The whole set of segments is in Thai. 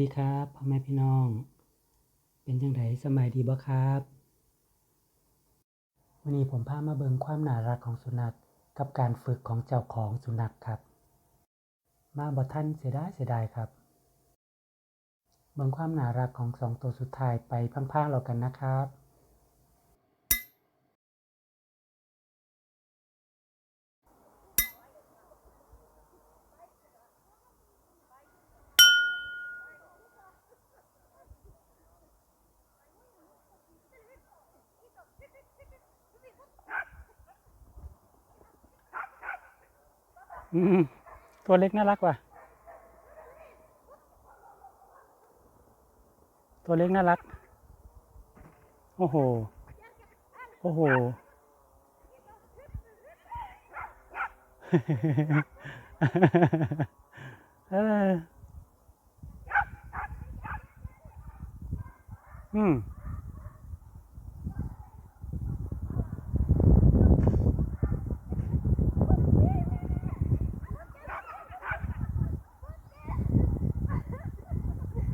ดีครับพ่อแม่พี่น้อง เป็นจังไดสมัยดีบ่ครับวันนี้ผมพามาเบิงความน่ารักของสุนัขกับการฝึกของเจ้าของสุนัขครับ มาบ่ท่านเสียดายเสียดายครับ เบิงความน่ารักของสองตัวสุดท้ายไปพังๆเรากันนะครับ ตัวเล็กน่ารักว่ะ ตัวเล็กน่ารัก โอ้โห โอ้โหเอออืม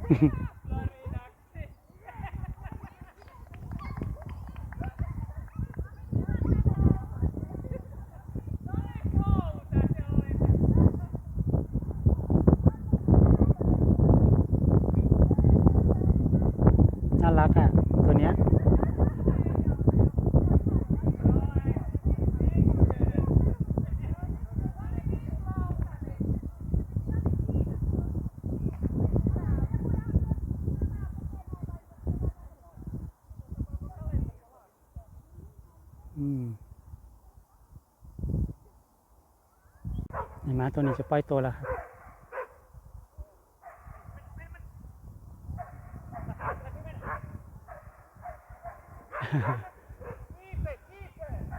น่ารักอะ ตัวเนี้ย อืมไอ้หมาตัวนี้จะปล่อยตัวแล้วครับ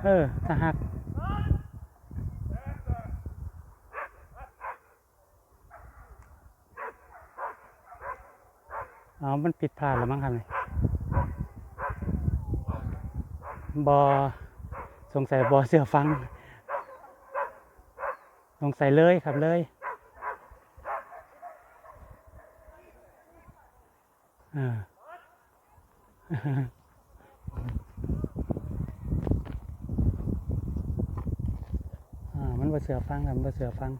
เออถ้าหักอ๋อ มันผิดพลาดแล้วมั้งครับเนี่ยบอ สงสัยบอเสือฟัง สงสัยเลยครับเลยอ่ามันบ่เสือฟังครับมันบ่เสือฟัง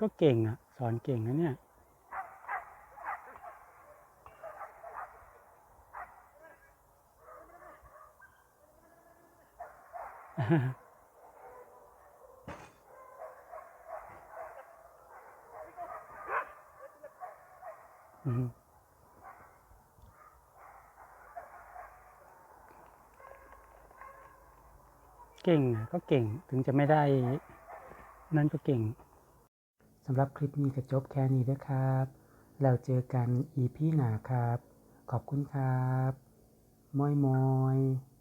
ก็เก่งอะสอนเก่งนะเนี่ยอืมเก่งก็เก่งถึงจะไม่ได้ นั่นก็เก่ง สำหรับคลิปนี้ก็จบแค่นี้นะครับ แล้วเจอกันอีพีหน้าครับ ขอบคุณครับมอยมอย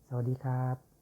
สวัสดีครับ